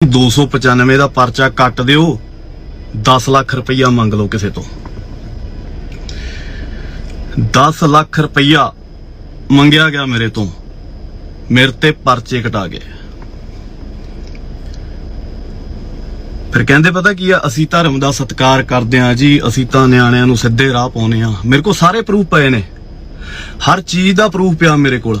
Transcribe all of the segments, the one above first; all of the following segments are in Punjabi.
295 ਦਾ ਪਰਚਾ ਕੱਟ ਦਿਓ 10 ਲੱਖ ਰੁਪਈਆ ਮੰਗ ਲਓ ਕਿਸੇ ਤੋਂ। 10 ਲੱਖ ਰੁਪਈਆ ਮੰਗਿਆ ਗਿਆ ਮੇਰੇ ਤੋਂ, ਮੇਰੇ ਤੇ ਪਰਚੇ ਕਟਾ ਗਏ। ਫਿਰ ਕਹਿੰਦੇ, ਪਤਾ ਕੀ ਆ, ਅਸੀਂ ਧਰਮ ਦਾ ਸਤਿਕਾਰ ਕਰਦੇ ਆ ਜੀ, ਅਸੀਂ ਤਾਂ ਨਿਆਣਿਆਂ ਨੂੰ ਸਿੱਧੇ ਰਾਹ ਪਾਉਨੇ ਆ ਮੇਰੇ ਕੋਲ ਸਾਰੇ ਪ੍ਰੂਫ ਪਏ ਨੇ। ਹਰ ਚੀਜ਼ ਦਾ ਪ੍ਰੂਫ ਪਿਆ ਮੇਰੇ ਕੋਲ।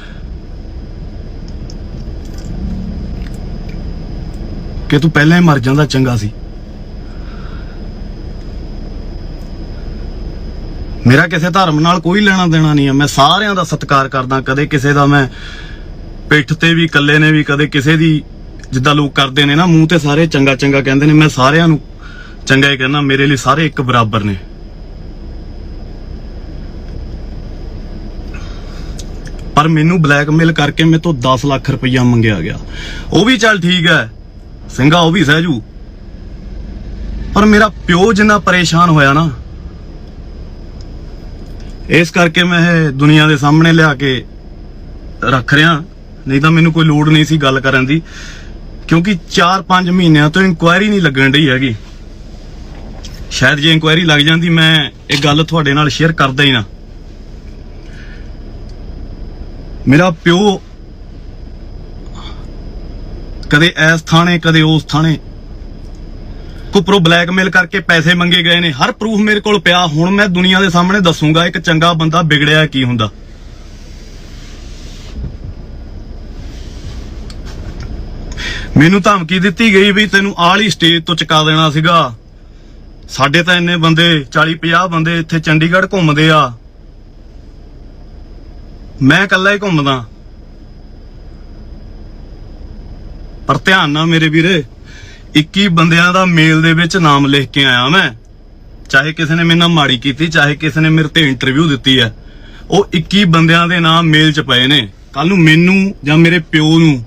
ਕਿ ਤੂੰ ਪਹਿਲਾਂ ਹੀ ਮਰ ਜਾਂਦਾ, ਚੰਗਾ ਸੀ। ਮੇਰਾ ਕਿਸੇ ਧਰਮ ਨਾਲ ਕੋਈ ਲੈਣਾ ਦੇਣਾ ਨਹੀਂ ਹੈ ਮੈਂ ਸਾਰਿਆਂ ਦਾ ਸਤਿਕਾਰ ਕਰਦਾ, ਕਦੇ ਕਿਸੇ ਦਾ ਮੈਂ ਪਿੱਠ ਤੇ ਵੀ, ਇਕੱਲੇ ਨੇ ਵੀ, ਕਦੇ ਕਿਸੇ ਦੀ ਜਿੱਦਾਂ ਲੋਕ ਕਰਦੇ ਨੇ ਨਾ, ਮੂੰਹ ਤੇ ਸਾਰੇ ਚੰਗਾ ਚੰਗਾ ਕਹਿੰਦੇ ਨੇ, ਮੈਂ ਸਾਰਿਆਂ ਨੂੰ ਚੰਗਾ ਹੀ ਕਹਿੰਦਾ, ਮੇਰੇ ਲਈ ਸਾਰੇ ਇੱਕ ਬਰਾਬਰ ਨੇ। ਪਰ ਮੈਨੂੰ ਬਲੈਕਮੇਲ ਕਰਕੇ ਮੇਰੇ ਤੋਂ 10 ਲੱਖ ਰੁਪਈਆ ਮੰਗਿਆ ਗਿਆ। ਉਹ ਵੀ ਚੱਲ ਠੀਕ ਹੈ। ਸਿੰਘਾ ਉਹ ਵੀ ਸਹਿਜੂ ਪਰ ਮੇਰਾ ਪਿਓ ਜਿੰਨਾ ਪਰੇਸ਼ਾਨ ਹੋਇਆ ਨਾ, ਇਸ ਕਰਕੇ ਮੈਂ ਇਹ ਦੁਨੀਆ ਦੇ ਸਾਹਮਣੇ ਲਿਆ ਕੇ ਰੱਖ ਰਿਹਾ। ਨਹੀਂ ਤਾਂ ਮੈਨੂੰ ਕੋਈ ਲੋੜ ਨਹੀਂ ਸੀ ਗੱਲ ਕਰਨ ਦੀ, ਕਿਉਂਕਿ 4-5 ਮਹੀਨਿਆਂ ਤੋਂ ਇਨਕੁਆਇਰੀ ਨਹੀਂ ਲੱਗਣ ਢਈ ਹੈਗੀ। ਸ਼ਾਇਦ ਜੇ ਇਨਕੁਆਇਰੀ ਲੱਗ ਜਾਂਦੀ, ਮੈਂ ਇਹ ਗੱਲ ਤੁਹਾਡੇ ਨਾਲ ਸ਼ੇਅਰ ਕਰਦਾ ਹੀ ਨਾ। ਮੇਰਾ ਪਿਓ ਕਦੇ ਇਸ ਥਾਣੇ, ਕਦੇ ਉਸ ਥਾਣੇ। ਕੁਪਰੋ ਬਲੈਕਮੇਲ ਕਰਕੇ ਪੈਸੇ ਮੰਗੇ ਗਏ ਨੇ। ਹਰ ਪ੍ਰੂਫ ਮੇਰੇ ਕੋਲ ਪਿਆ। ਹੁਣ ਮੈਂ ਦੁਨੀਆ ਦੇ ਸਾਹਮਣੇ ਦੱਸੂਗਾ ਇੱਕ ਚੰਗਾ ਬੰਦਾ ਵਿਗੜਿਆ ਕੀ ਹੁੰਦਾ। ਮੈਨੂੰ ਧਮਕੀ ਦਿੱਤੀ ਗਈ ਵੀ ਤੈਨੂੰ ਆਲੀ ਸਟੇਜ ਤੋਂ ਚੁਕਾ ਦੇਣਾ ਸੀਗਾ। ਸਾਡੇ ਤਾਂ ਇੰਨੇ ਬੰਦੇ 40 50 ਬੰਦੇ ਇੱਥੇ ਚੰਡੀਗੜ੍ਹ ਘੁੰਮਦੇ ਆ। ਮੈਂ ਇਕੱਲਾ ਹੀ ਘੁੰਮਦਾ। ਪਰ ਧਿਆਨ ਨਾਲ ਮੇਰੇ ਵੀਰੇ 21 ਬੰਦਿਆਂ ਦਾ ਮੇਲ ਦੇ ਵਿੱਚ ਨਾਮ ਲਿਖ ਕੇ ਆਇਆ ਮੈਂ। ਚਾਹੇ ਕਿਸੇ ਨੇ ਮੇਰੇ ਨਾਲ ਮਾੜੀ ਕੀਤੀ, ਚਾਹੇ ਕਿਸੇ ਨੇ ਮੇਰੇ ਤੇ ਇੰਟਰਵਿਊ ਦਿੱਤੀ ਹੈ। ਉਹ 21 ਬੰਦਿਆਂ ਦੇ ਨਾਮ ਮੇਲ 'ਚ ਪਏ ਨੇ। ਕੱਲ ਨੂੰ ਮੈਨੂੰ ਜਾਂ ਮੇਰੇ ਪਿਓ ਨੂੰ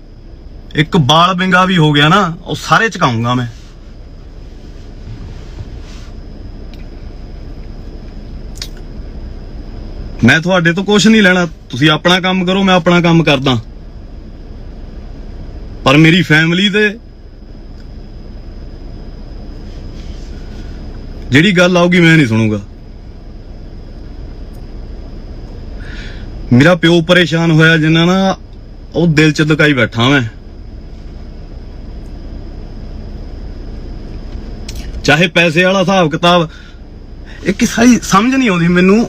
ਇੱਕ ਬਾਲ ਬਿੰਗਾ ਵੀ ਹੋ ਗਿਆ ਨਾ, ਉਹ ਸਾਰੇ ਚਕਾਉਂਗਾ ਮੈਂ। ਮੈਂ ਤੁਹਾਡੇ ਤੋਂ ਕੁਝ ਨਹੀਂ ਲੈਣਾ। ਤੁਸੀਂ ਆਪਣਾ ਕੰਮ ਕਰੋ, ਮੈਂ ਆਪਣਾ ਕੰਮ ਕਰਦਾ। ਪਰ ਮੇਰੀ ਫੈਮਿਲੀ ਦੇ ਜਿਹੜੀ ਗੱਲ ਆਊਗੀ ਮੈਂ ਨਹੀਂ ਸੁਣੂਗਾ। ਮੇਰਾ ਪਿਓ ਪਰੇਸ਼ਾਨ ਹੋਇਆ ਜਿੰਨਾ ਨਾ ਉਹ ਦਿਲ ਚ ਦੁਕਾਈ ਬੈਠਾ ਮੈਂ। ਚਾਹੇ ਪੈਸੇ ਵਾਲਾ ਹਿਸਾਬ ਕਿਤਾਬ, ਇਹ ਕਿ ਸਾਰੀ ਸਮਝ ਨਹੀਂ ਆਉਂਦੀ ਮੈਨੂੰ।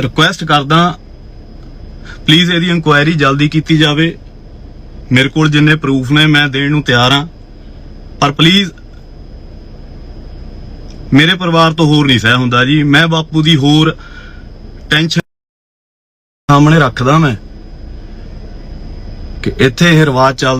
ਰਿਕੁਐਸਟ ਕਰਦਾ ਪਲੀਜ਼ ਇਹਦੀ ਇਨਕੁਆਇਰੀ ਜਲਦੀ ਕੀਤੀ ਜਾਵੇ। ਮੇਰੇ ਕੋਲ ਜਿੰਨੇ ਪ੍ਰੂਫ ਨੇ, ਮੈਂ ਦੇਣ ਨੂੰ ਤਿਆਰ ਹਾਂ। ਪਰ ਪਲੀਜ਼ ਮੇਰੇ ਪਰਿਵਾਰ ਤੋਂ ਹੋਰ ਨਹੀਂ ਸਹਿ ਹੁੰਦਾ ਜੀ। ਮੈਂ ਬਾਪੂ ਦੀ ਹੋਰ ਟੈਨਸ਼ਨ ਸਾਹਮਣੇ ਰੱਖਦਾ ਮੈਂ। ਕਿ ਇੱਥੇ ਇਹ ਰਿਵਾਜ ਚੱਲ